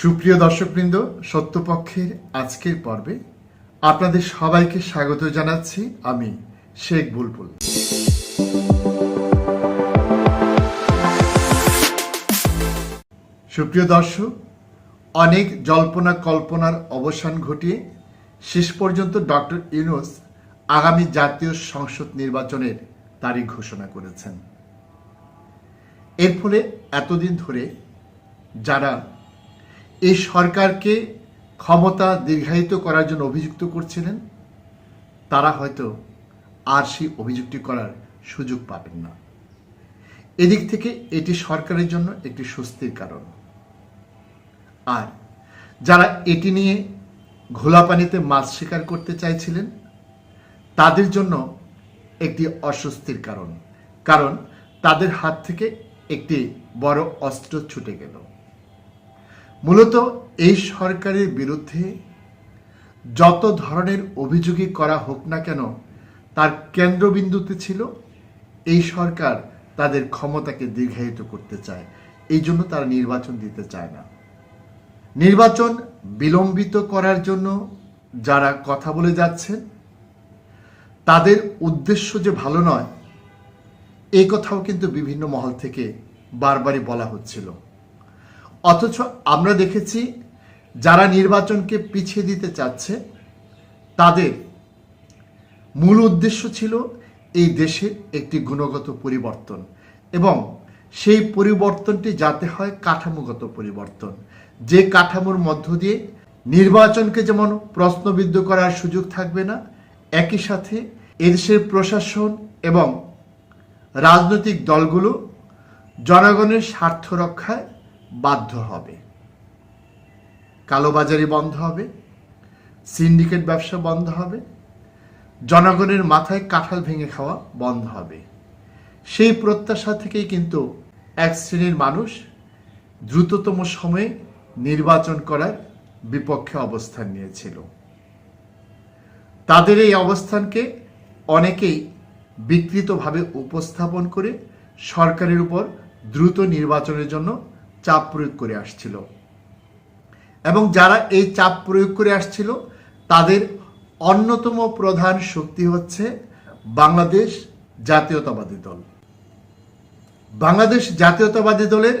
সুপ্রিয় দর্শকবৃন্দ, সত্যপক্ষের আজকের পর্বে আপনাদের সবাইকে স্বাগত জানাচ্ছি আমি শেখ বুলবুল। সুপ্রিয় দর্শক, অনেক জল্পনা কল্পনার অবসান ঘটিয়ে শেষ পর্যন্ত ডক্টর ইউনুস আগামী জাতীয় সংসদ নির্বাচনের তারিখ ঘোষণা করেছেন। এর ফলে এতদিন ধরে যারা এই সরকারকে ক্ষমতা দীর্ঘায়িত করার জন্য অভিযুক্ত করছিলেন, তারা হয়তো আর সেই অভিযুক্তি করার সুযোগ পাবেন না। এদিক থেকে এটি সরকারের জন্য একটি স্বস্তির কারণ। আর যারা এটি নিয়ে ঘোলা পানিতে মাছ শিকার করতে চাইছিলেন, তাদের জন্য একটি অস্বস্তির কারণ। কারণ তাদের হাত থেকে একটি বড় অস্ত্র ছুটে গেল। মূলত এই সরকারের বিরুদ্ধে যত ধরনের অভিযোগই করা হোক না কেন, তার কেন্দ্রবিন্দুতে ছিল এই সরকার তাদের ক্ষমতাকে দীর্ঘায়িত করতে চায়। এই জন্য তারা নির্বাচন দিতে চায় না। নির্বাচন বিলম্বিত করার জন্য যারা কথা বলে যাচ্ছেন, তাদের উদ্দেশ্য যে ভালো নয় এই কথাও কিন্তু বিভিন্ন মহল থেকে বারবারই বলা হচ্ছিল। অথচ আমরা দেখেছি যারা নির্বাচনকে পিছিয়ে দিতে চাচ্ছে, তাদের মূল উদ্দেশ্য ছিল এই দেশের একটি গুণগত পরিবর্তন এবং সেই পরিবর্তনটি যাতে হয় কাঠামোগত পরিবর্তন। যে কাঠামোর মধ্য দিয়ে নির্বাচনকে যেমন প্রশ্নবিদ্ধ করার সুযোগ থাকবে না, একই সাথে এদেশের প্রশাসন এবং রাজনৈতিক দলগুলো জনগণের স্বার্থ রক্ষায় বাধ্য হবে। কালোবাজারি বন্ধ হবে, সিন্ডিকেট ব্যবসা বন্ধ হবে, জনগণের মাথায় কাঁঠাল ভেঙে খাওয়া বন্ধ হবে। সেই প্রত্যাশা থেকেই কিন্তু এক শ্রেণির মানুষ দ্রুততম সময়ে নির্বাচন করার বিপক্ষে অবস্থান নিয়েছিল। তাদের এই অবস্থানকে অনেকেই বিকৃতভাবে উপস্থাপন করে সরকারের উপর দ্রুত নির্বাচনের জন্য চাপ প্রয়োগ করে আসছিল। এবং যারা এই চাপ প্রয়োগ করে আসছিল, তাদের অন্যতম প্রধান শক্তি হচ্ছে বাংলাদেশ জাতীয়তাবাদী দল। বাংলাদেশ জাতীয়তাবাদী দলের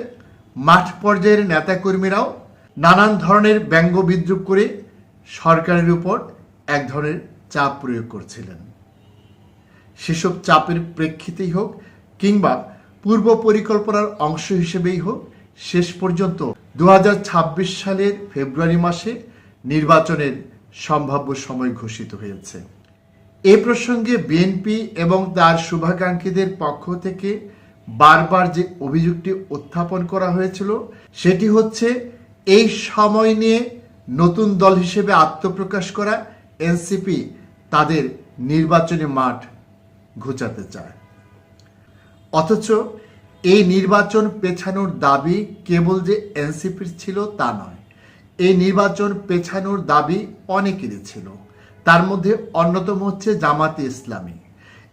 মাঠ পর্যায়ের নেতাকর্মীরাও নানান ধরনের ব্যঙ্গ বিদ্রুপ করে সরকারের উপর এক ধরনের চাপ প্রয়োগ করছিলেন। সেসব চাপের প্রেক্ষিতেই হোক কিংবা পূর্ব পরিকল্পনার অংশ হিসেবেই হোক শেষ পর্যন্ত দু সালের ফেব্রুয়ারি মাসে নির্বাচনের সম্ভাব্য সময় ঘোষিত হয়েছে। এ প্রসঙ্গে বিএনপি এবং তার শুভাকাঙ্ক্ষীদের পক্ষ থেকে বারবার যে অভিযোগটি উত্থাপন করা হয়েছিল, সেটি হচ্ছে এই সময় নিয়ে নতুন দল হিসেবে আত্মপ্রকাশ করা এনসিপি তাদের নির্বাচনী মাঠ ঘুচাতে চায়। অথচ এই নির্বাচন পেছানোর দাবি কেবল যে এনসিপির ছিল তা নয়, এই নির্বাচন পেছানোর দাবি অনেকেরই ছিল। তার মধ্যে অন্যতম হচ্ছে জামাতি ইসলামী।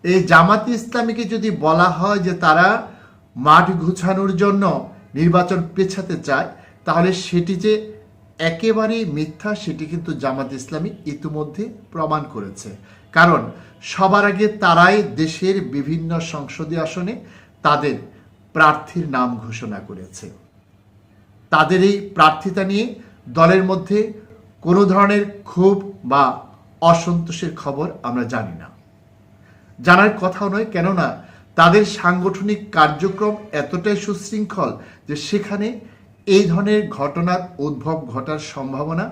এই জামাতি ইসলামীকে যদি বলা হয় যে তারা মাঠ ঘুচানোর জন্য নির্বাচন পেছাতে চায়, তাহলে সেটি যে একেবারেই মিথ্যা, সেটি কিন্তু জামাত ইসলামী ইতিমধ্যে প্রমাণ করেছে। কারণ সবার আগে তারাই দেশের বিভিন্ন সংসদীয় আসনে তাদের প্রার্থীর নাম ঘোষণা করেছে। তাদের এই প্রার্থিতা নিয়ে দলের মধ্যে কোনো ধরনের ক্ষোভ বা অসন্তোষের খবর আমরা জানি না। জানার কথাও নয়, কেননা তাদের সাংগঠনিক কার্যক্রম এতটাই সুশৃঙ্খল যে সেখানে এই ধরনের ঘটনার উদ্ভব ঘটার সম্ভাবনা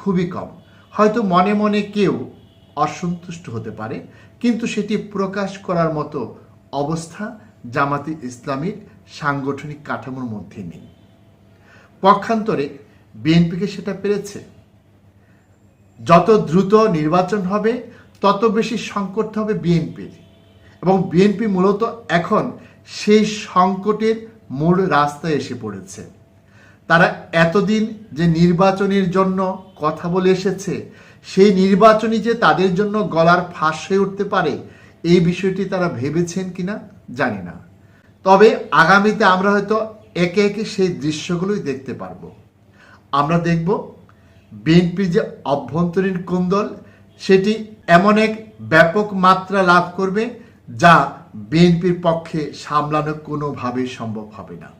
খুবই কম। হয়তো মনে মনে কেউ অসন্তুষ্ট হতে পারে, কিন্তু সেটি প্রকাশ করার মতো অবস্থা জামাতি ইসলামীর সাংগঠনিক কাঠামোর মধ্যে নেই। পক্ষান্তরে বিএনপিকে সেটা পেরেছে। যত দ্রুত নির্বাচন হবে, তত বেশি সংকট হবে বিএনপির। এবং বিএনপি মূলত এখন সেই সংকটের মূল রাস্তায় এসে পড়েছে। তারা এতদিন যে নির্বাচনের জন্য কথা বলে এসেছে, সেই নির্বাচনই যে তাদের জন্য গলার ফাঁস হয়ে উঠতে পারে, এই বিষয়টি তারা ভেবেছেন কিনা? জানি না। তবে আগামীতে আমরা হয়তো একে একে সেই দৃশ্যগুলোই দেখতে পারব। আমরা দেখব বিএনপির যে অভ্যন্তরীণ কুন্দল, সেটি এমন এক ব্যাপক মাত্রা লাভ করবে যা বিএনপির পক্ষে সামলানো কোনোভাবেই সম্ভব হবে না।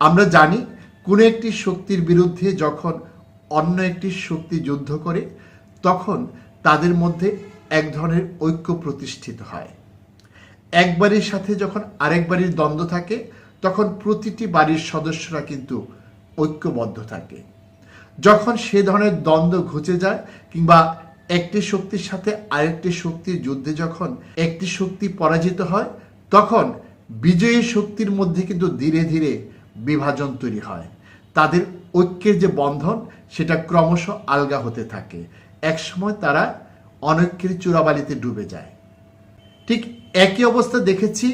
আমরা জানি কোনো একটি শক্তির বিরুদ্ধে যখন অন্য একটি শক্তি যুদ্ধ করে, তখন তাদের মধ্যে এক ধরনের ঐক্য প্রতিষ্ঠিত হয়। এক বাড়ির সাথে যখন আরেক বাড়ির দ্বন্দ্ব থাকে, তখন প্রতিটি বাড়ির সদস্যরা কিন্তু ঐক্যবদ্ধ থাকে। যখন সে ধরনের দ্বন্দ্ব ঘুচে যায়, কিংবা একটি শক্তির সাথে আরেকটি শক্তির যুদ্ধে যখন একটি শক্তি পরাজিত হয়, তখন বিজয়ী শক্তির মধ্যে কিন্তু ধীরে ধীরে বিভাজন তৈরি হয়। তাদের ঐক্যের যে বন্ধন, সেটা ক্রমশ আলগা হতে থাকে। একসময় তারা অনৈক্যের চূড়াবালিতে ডুবে যায়। ঠিক একই অবস্থা দেখেছি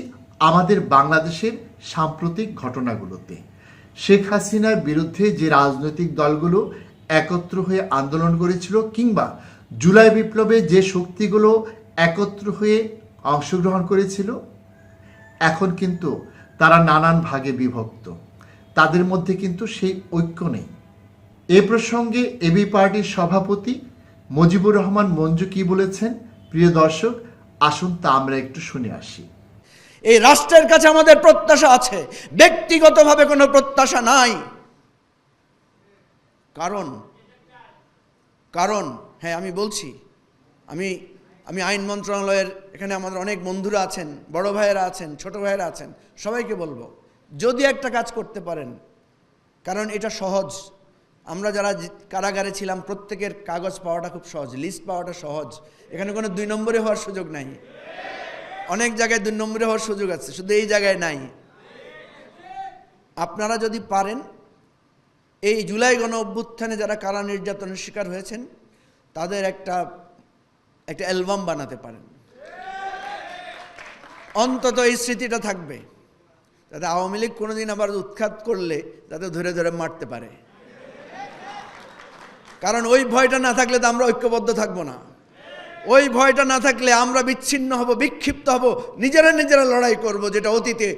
আমাদের বাংলাদেশের সাম্প্রতিক ঘটনাগুলোতে। শেখ হাসিনার বিরুদ্ধে যে রাজনৈতিক দলগুলো একত্র হয়ে আন্দোলন করেছিল কিংবা জুলাই বিপ্লবে যে শক্তিগুলো একত্র হয়ে অংশগ্রহণ করেছিল, এখন কিন্তু তারা নানান ভাগে বিভক্ত। তাদের মধ্যে কিন্তু সেই ঐক্য নেই। এ প্রসঙ্গে এবি পার্টির সভাপতি মুজিবুর রহমান মঞ্জু কি বলেছেন? প্রিয় দর্শক আসুন তা আমরা একটু শুনে আসি। এই রাষ্ট্রের কাছে আমাদের প্রত্যাশা আছে। ব্যক্তিগতভাবে কোনো প্রত্যাশা নাই। কারণ কারণ হ্যাঁ আমি বলছি, আমি আমি আইন মন্ত্রণালয়ের, এখানে আমাদের অনেক বন্ধুরা আছেন, বড় ভাইয়েরা আছেন, ছোট ভাইয়েরা আছেন, সবাইকে বলব, যদি একটা কাজ করতে পারেন, কারণ এটা সহজ আমরা যারা কারাগারে ছিলাম, প্রত্যেকের কাগজ পাওয়াটা খুব সহজ লিস্ট পাওয়াটা সহজ। এখানে কোনো দুই নম্বরে হওয়ার সুযোগ নাই। অনেক জায়গায় দুই নম্বরে হওয়ার সুযোগ আছে, শুধু এই জায়গায় নাই। আপনারা যদি পারেন, এই জুলাই গণ অভ্যুত্থানে যারা কারা নির্যাতনের শিকার হয়েছেন, তাদের একটা একটা অ্যালবাম বানাতে পারেন। অন্তত এই স্মৃতিটা থাকবে, যাতে আওয়ামী লীগ কোনোদিন আবার উৎখাত করলে, যাতে ধরে ধরে মারতে পারে। কারণ ওই ভয়টা না থাকলে তো আমরা ঐক্যবদ্ধ থাকব না। ওই ভয়টা না থাকলে আমরা বিচ্ছিন্ন হব, বিক্ষিপ্ত হব, নিজেরা নিজেরা লড়াই করব, যেটা অতীতে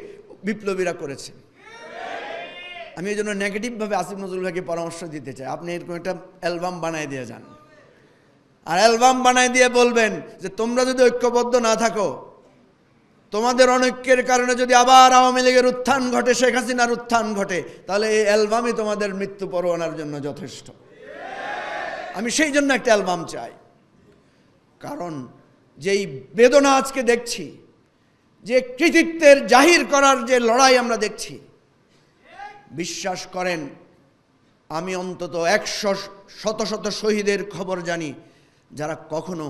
বিপ্লবীরা করেছে। আমি এই জন্য নেগেটিভভাবে আসিফ নজরুল ভাইকে পরামর্শ দিতে চাই। আপনি এরকম একটা অ্যালবাম বানায় দিয়ে যান। আর অ্যালবাম বানায় দিয়ে বলবেন যে, তোমরা যদি ঐক্যবদ্ধ না থাকো, তোমাদের অনৈক্যের কারণে যদি আবার আওয়ামী লীগের উত্থান ঘটে, শেখ হাসিনার উত্থান ঘটে, তাহলে এই অ্যালবামই তোমাদের মৃত্যু পরোয়ানার জন্য যথেষ্ট। আমি সেই জন্য একটা অ্যালবাম চাই। কারণ যেই বেদনা আজকে দেখছি, যে কৃতিত্বের জাহির করার যে লড়াই আমরা দেখছি, বিশ্বাস করেন, আমি অন্তত একশো শত শত শহীদের খবর জানি, যারা কখনো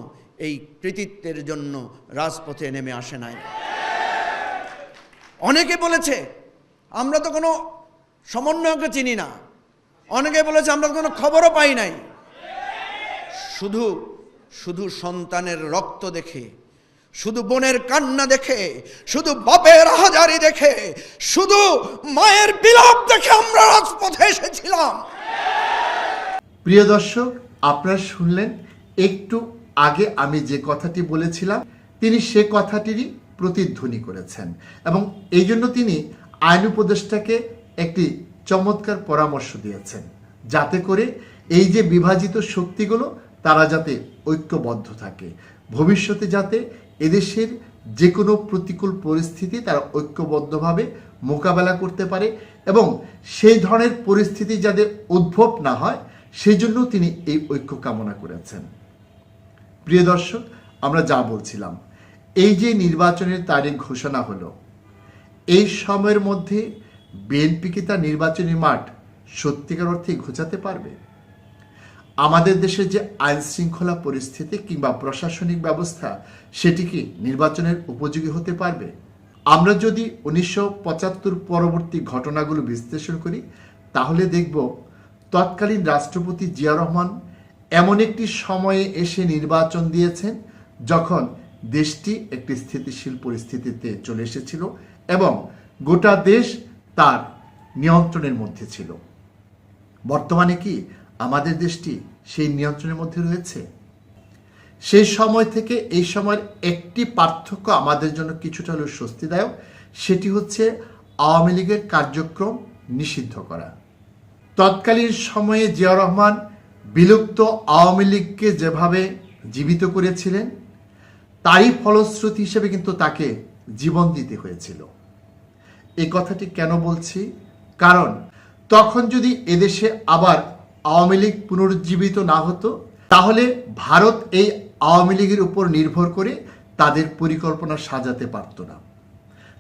এই কৃতিত্বের জন্য রাজপথে নেমে আসে নাই। অনেকে বলেছে, আমরা তো কোনো সমন্বয়কে চিনি না। অনেকে বলেছে, আমরা কোনো খবরও পাই নাই। শুধু শুধু সন্তানের রক্ত দেখে, শুধু বোনের কান্না দেখে, শুধু বাপের হাজারি দেখে, শুধু মায়ের বিলাপ দেখে আমরা রাজপথে এসেছিলাম। প্রিয় দর্শক, আপনারা শুনলেন, একটু আগে আমি যে কথাটি বলেছিলাম, তিনি সে কথাটিরই প্রতিধ্বনি করেছেন এবং এই জন্য তিনি আইন উপদেষ্টাকে একটি চমৎকার পরামর্শ দিয়েছেন, যাতে করে এই যে বিভাজিত শক্তিগুলো তারা যাতে ঐক্যবদ্ধ থাকে। ভবিষ্যতে যাতে এদেশের যে কোনো প্রতিকূল পরিস্থিতি তারা ঐক্যবদ্ধভাবে মোকাবেলা করতে পারে এবং সেই ধরনের পরিস্থিতি যাতে উদ্ভব না হয়, সেই জন্য তিনি এই ঐক্য কামনা করেছেন। প্রিয় দর্শক, আমরা যা বলছিলাম, এই যে নির্বাচনের তারিখ ঘোষণা হলো, এই সময়ের মধ্যে বিএনপি কি তার নির্বাচনী মাঠ সত্যিকার অর্থে ঘোচাতে পারবে? আমাদের দেশের যে আইন শৃঙ্খলা পরিস্থিতি কিংবা প্রশাসনিক ব্যবস্থা, সেটি কি নির্বাচনের উপযোগী হতে পারবে? আমরা যদি উনিশশো পঁচাত্তর পরবর্তী ঘটনাগুলো বিশ্লেষণ করি, তাহলে দেখব তৎকালীন রাষ্ট্রপতি জিয়া রহমান এমন একটি সময়ে এসে নির্বাচন দিয়েছেন যখন দেশটি একটি স্থিতিশীল পরিস্থিতিতে চলে এসেছিল এবং গোটা দেশ তার নিয়ন্ত্রণের মধ্যে ছিল। বর্তমানে কি আমাদের দেশটি সেই নিয়ন্ত্রণের মধ্যে রয়েছে। সেই সময় থেকে এই সময়ের একটি পার্থক্য আমাদের জন্য কিছুটা হলেও স্বস্তিদায়ক, সেটি হচ্ছে আওয়ামী লীগের কার্যক্রম নিষিদ্ধ করা। তৎকালীন সময়ে জিয়া রহমান বিলুপ্ত আওয়ামী লীগকে যেভাবে জীবিত করেছিলেন, তারই ফলশ্রুতি হিসেবে কিন্তু তাকে জীবন দিতে হয়েছিল। এই কথাটি কেন বলছি? কারণ তখন যদি এদেশে আবার আওয়ামী লীগ পুনরুজ্জীবিত না হতো, তাহলে ভারত এই আওয়ামী লীগের উপর নির্ভর করে তাদের পরিকল্পনা সাজাতে পারত না।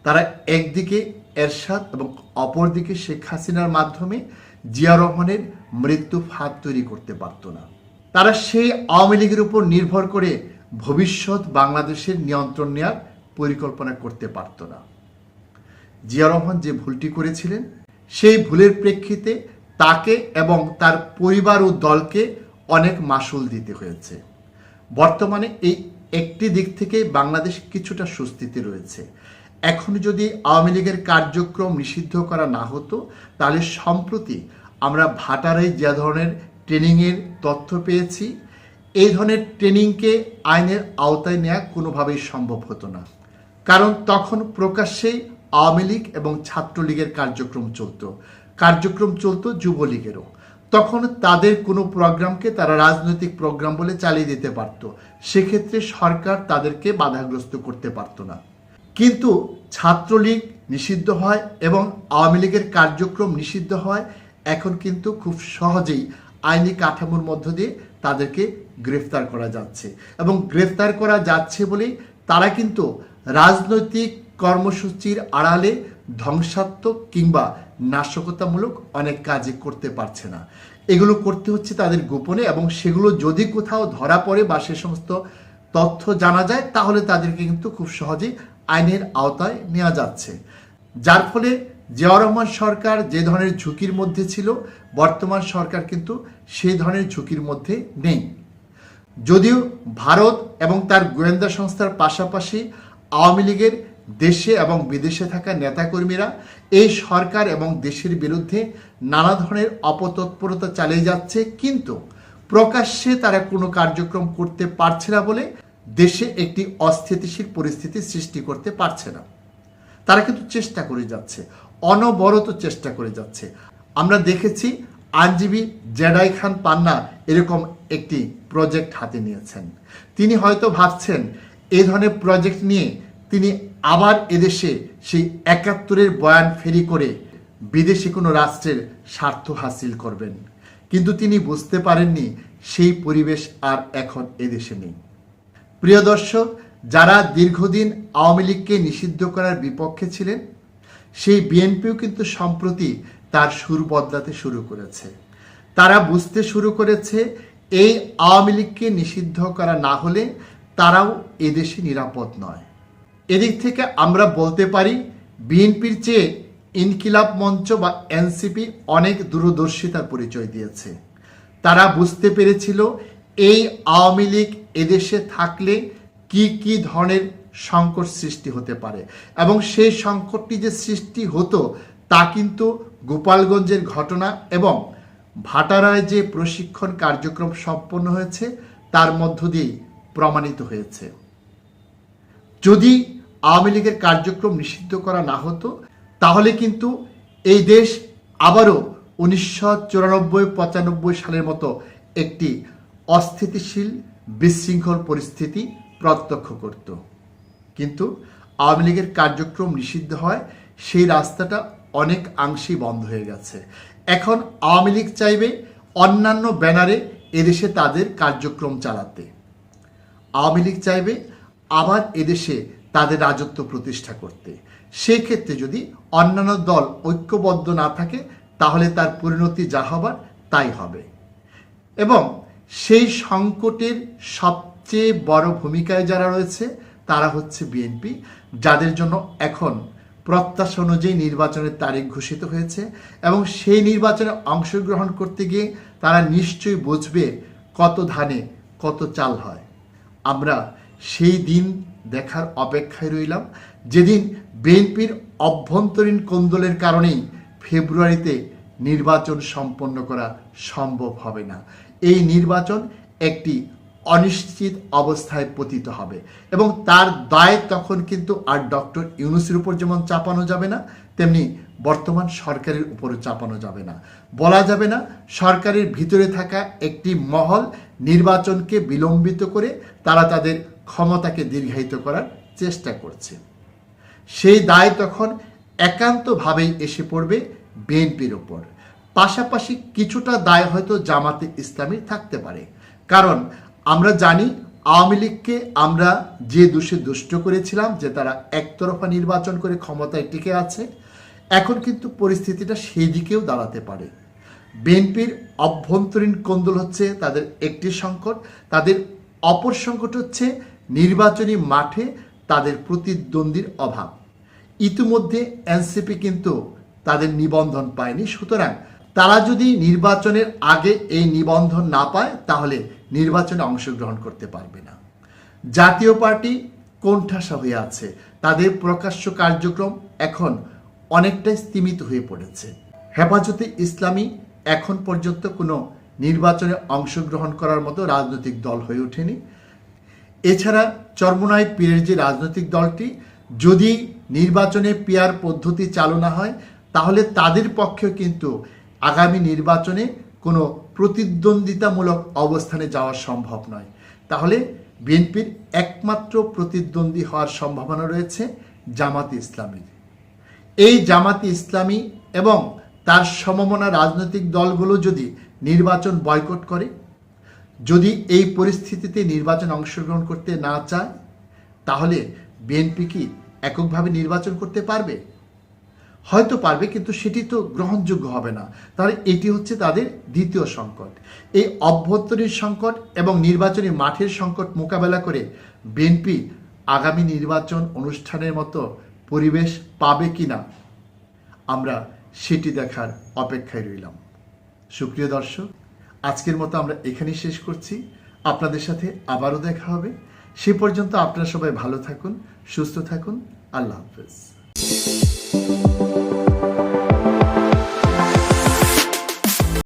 তারা একদিকে এরশাদ এবং অপরদিকে শেখ হাসিনার মাধ্যমে জিয়া রহমানের মৃত্যু ফাঁদ তৈরি করতে পারত না। তারা সেই আওয়ামী লীগের উপর নির্ভর করে ভবিষ্যৎ বাংলাদেশের নিয়ন্ত্রণ নেওয়ার পরিকল্পনা করতে পারত না। জিয়া রহমান যে ভুলটি করেছিলেন, সেই ভুলের প্রেক্ষিতে তাকে এবং তার পরিবার ও দলকে অনেক মাসুল দিতে হয়েছে। বর্তমানে এই একটি দিক থেকে বাংলাদেশ কিছুটা স্বস্তিতে রয়েছে। এখন যদি আওয়ামী লীগের কার্যক্রম নিষিদ্ধ করা না হতো, তাহলে সম্প্রতি আমরা ভাটারায় যে ধরনের ট্রেনিংয়ের তথ্য পেয়েছি, এই ধরনের ট্রেনিংকে আইনের আওতায় নেওয়া কোনোভাবেই সম্ভব হতো না। কারণ তখন প্রকাশ্যেই আওয়ামী লীগ এবং ছাত্রলীগের কার্যক্রম চলতো। কার্যক্রম চলতো যুবলীগেরও। তখন তাদের কোনো প্রোগ্রামকে তারা রাজনৈতিক প্রোগ্রাম বলে চালিয়ে দিতে পারত। সেক্ষেত্রে সরকার তাদেরকে বাধাগ্রস্ত করতে পারত না। কিন্তু ছাত্রলীগ নিষিদ্ধ হয় এবং আওয়ামী লীগের কার্যক্রম নিষিদ্ধ হয়, এখন কিন্তু খুব সহজেই আইনি কাঠামোর মধ্য দিয়ে তাদেরকে গ্রেফতার করা যাচ্ছে। এবং গ্রেফতার করা যাচ্ছে বলেই তারা কিন্তু রাজনৈতিক কর্মসূচির আড়ালে ধ্বংসাত্মক কিংবা নাশকতামূলক অনেক কাজে করতে পারছে না। এগুলো করতে হচ্ছে তাদের গোপনে এবং সেগুলো যদি কোথাও ধরা পড়ে বা সে সমস্ত তথ্য জানা যায়, তাহলে তাদেরকে কিন্তু খুব সহজেই আইনের আওতায় নেওয়া যাচ্ছে। যার ফলে জিয়াউর রহমান সরকার যে ধরনের ঝুঁকির মধ্যে ছিল, বর্তমান সরকার কিন্তু সেই ধরনের ঝুঁকির মধ্যে নেই। যদিও ভারত এবং তার গোয়েন্দা সংস্থার পাশাপাশি আওয়ামী লীগের দেশে এবং বিদেশে থাকা নেতাকর্মীরা এই সরকার এবং দেশের বিরুদ্ধে নানা ধরনের অপতৎপরতা চালিয়ে যাচ্ছে, কিন্তু প্রকাশ্যে তারা কোনো কার্যক্রম করতে পারছে না বলে দেশে একটি অস্থিতিশীল পরিস্থিতি সৃষ্টি করতে পারছে না। তারা কিন্তু চেষ্টা করে যাচ্ছে, অনবরত চেষ্টা করে যাচ্ছে। আমরা দেখেছি আইনজীবী জেডাই খান পান্না এরকম একটি প্রজেক্ট হাতে নিয়েছেন। তিনি হয়তো ভাবছেন এই ধরনের প্রজেক্ট নিয়ে তিনি আবার এদেশে সেই একাত্তরের বয়ান ফেরি করে বিদেশি কোনো রাষ্ট্রের স্বার্থ হাসিল করবেন। কিন্তু তিনি বুঝতে পারেননি সেই পরিবেশ আর এখন এদেশে নেই। প্রিয় দর্শক, যারা দীর্ঘদিন আওয়ামী লীগকে নিষিদ্ধ করার বিপক্ষে ছিলেন, সেই বিএনপিও কিন্তু সম্প্রতি তার সুর বদলাতে শুরু করেছে। তারা বুঝতে শুরু করেছে, এই আওয়ামী লীগকে নিষিদ্ধ করা না হলে তারাও এদেশে নিরাপদ নয়। এদিক থেকে আমরা বলতে পারি, বিএনপির চেয়ে ইনকিলাব মঞ্চ বা এনসিপি অনেক দূরদর্শিতার পরিচয় দিয়েছে। তারা বুঝতে পেরেছিল এই আওয়ামী লীগ এদেশে থাকলে কি কি ধরনের সংকট সৃষ্টি হতে পারে এবং সেই সংকটটি যে সৃষ্টি হতো তা কিন্তু গোপালগঞ্জের ঘটনা এবং ভাটারায় যে প্রশিক্ষণ কার্যক্রম সম্পন্ন হয়েছে তার মধ্য দিয়েই প্রমাণিত হয়েছে। যদি আওয়ামী লীগের কার্যক্রম নিষিদ্ধ করা না হতো, তাহলে কিন্তু এই দেশ আবারও উনিশশো চুরানব্বই, পঁচানব্বই সালের মতো একটি অস্থিতিশীল, বিশৃঙ্খল পরিস্থিতি প্রত্যক্ষ করত। কিন্তু আওয়ামী লীগের কার্যক্রম নিষিদ্ধ হয়, সেই রাস্তাটা অনেক অংশেই বন্ধ হয়ে গেছে। এখন আওয়ামী লীগ চাইবে অন্যান্য ব্যানারে এদেশে তাদের কার্যক্রম চালাতে। আওয়ামী লীগ চাইবে আবার এদেশে তাদের রাজত্ব প্রতিষ্ঠা করতে। সেই ক্ষেত্রে যদি অন্যান্য দল ঐক্যবদ্ধ না থাকে, তাহলে তার পরিণতি যা হবার, তাই হবে। এবং সেই সংকটের সবচেয়ে বড় ভূমিকায় যারা রয়েছে, তারা হচ্ছে বিএনপি, যাদের জন্য এখন প্রত্যাশা অনুযায়ী নির্বাচনের তারিখ ঘোষিত হয়েছে এবং সেই নির্বাচনে অংশগ্রহণ করতে গিয়ে তারা নিশ্চয়ই বুঝবে কত ধানে কত চাল হয়। আমরা সেই দিন দেখার অপেক্ষায় রইলাম। যেদিন বিএনপির অভ্যন্তরীণ কোন্দলের কারণেই ফেব্রুয়ারিতে নির্বাচন সম্পন্ন করা সম্ভব হবে না। এই নির্বাচন একটি অনিশ্চিত অবস্থায় পতিত হবে এবং তার দায় তখন কিন্তু আর ডক্টর ইউনুসের উপর যেমন চাপানো যাবে না, তেমনি বর্তমান সরকারের উপরে চাপানো যাবে না। বলা যাবে না, সরকারের ভিতরে থাকা একটি মহল নির্বাচনকে বিলম্বিত করে তারা তাদের ক্ষমতাকে দীর্ঘায়িত করার চেষ্টা করছে। সেই দায় তখন একান্তভাবেই এসে পড়বে বিএনপির ওপর পাশাপাশি কিছুটা দায় হয়তো জামাতে ইসলামী থাকতে পারে। কারণ আমরা জানি, আওয়ামী লীগকে আমরা যে দোষে দুষ্ট করেছিলাম যে তারা একতরফা নির্বাচন করে ক্ষমতায় টিকে আছে এখন কিন্তু পরিস্থিতিটা সেই দিকেও দাঁড়াতে পারে। বিএনপির অভ্যন্তরীণ কোন্দল হচ্ছে তাদের একটি সংকট, তাদের অপর সংকট হচ্ছে নির্বাচনী মাঠে তাদের প্রতিদ্বন্দ্বীর অভাব। ইতিমধ্যে এনসিপি কিন্তু তাদের নিবন্ধন পায়নি, সুতরাং তারা যদি নির্বাচনের আগে এই নিবন্ধন না পায়, তাহলে নির্বাচনে অংশগ্রহণ করতে পারবে না। জাতীয় পার্টি কোণঠাসা হয়ে আছে, তাদের প্রকাশ্য কার্যক্রম এখন অনেকটাই স্তীমিত হয়ে পড়েছে। হেফাজতে ইসলামী এখন পর্যন্ত কোনো নির্বাচনে অংশগ্রহণ করার মতো রাজনৈতিক দল হয়ে ওঠেনি। এছাড়া চরমোনাই পীরের যে রাজনৈতিক দলটি, যদি নির্বাচনে পিয়ার পদ্ধতি চালু না হয়, তাহলে তাদের পক্ষেও কিন্তু আগামী নির্বাচনে কোনো প্রতিদ্বন্দ্বিতামূলক অবস্থানে যাওয়া সম্ভব নয়। তাহলে বিএনপির একমাত্র প্রতিদ্বন্দ্বী হওয়ার সম্ভাবনা রয়েছে জামাত ইসলামীর। এই জামাতি ইসলামী এবং তার সমমনা রাজনৈতিক দলগুলো যদি নির্বাচন বয়কট করে, যদি এই পরিস্থিতিতে নির্বাচন অংশগ্রহণ করতে না চায়, তাহলে বিএনপি কি এককভাবে নির্বাচন করতে পারবে? হয়তো পারবে, কিন্তু সেটি তো গ্রহণযোগ্য হবে না। তাহলে এটি হচ্ছে তাদের দ্বিতীয় সংকট। এই অভ্যন্তরীণ সংকট এবং নির্বাচনী মাঠের সংকট মোকাবেলা করে বিএনপি আগামী নির্বাচন অনুষ্ঠানের মতো পরিবেশ পাবে কি না আমরা সেটি দেখার অপেক্ষায় রইলাম। সুপ্রিয় দর্শক, আজকের মতো আমরা এখানেই শেষ করছি। আপনাদের সাথে আবারও দেখা হবে। সে পর্যন্ত আপনারা সবাই ভালো থাকুন, সুস্থ থাকুন। আল্লাহ হাফেজ।